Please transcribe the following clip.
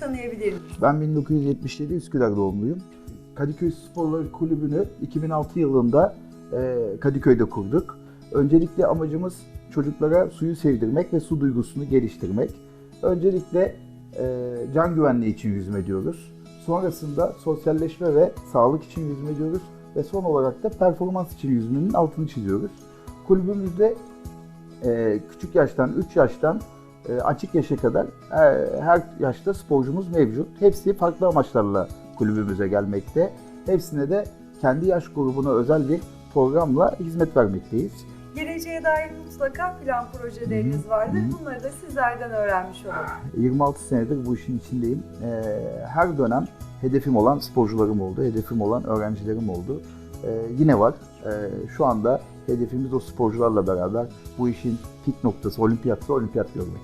tanıyabilir miyiz? Ben 1977 Üsküdar doğumluyum. Kadıköy Sporları Kulübü'nü 2006 yılında e, Kadıköy'de kurduk. Öncelikle amacımız çocuklara suyu sevdirmek ve su duygusunu geliştirmek. Öncelikle e, can güvenliği için yüzme diyoruz. Sonrasında sosyalleşme ve sağlık için yüzme diyoruz. Ve son olarak da performans için yüzmenin altını çiziyoruz. Kulübümüzde e, küçük yaştan, 3 yaştan e, açık yaşa kadar e, her yaşta sporcumuz mevcut. Hepsi farklı amaçlarla kulübümüze gelmekte. Hepsine de kendi yaş grubuna özel bir programla hizmet vermekteyiz. Geleceğe dair mutlaka plan projeleriniz vardır. Hı hı. Bunları da sizlerden öğrenmiş olalım. 26 senedir bu işin içindeyim. E, her dönem hedefim olan sporcularım oldu, hedefim olan öğrencilerim oldu. E, yine var. E, şu anda hedefimiz o sporcularla beraber bu işin pik noktası olimpiyatsa olimpiyat görmek.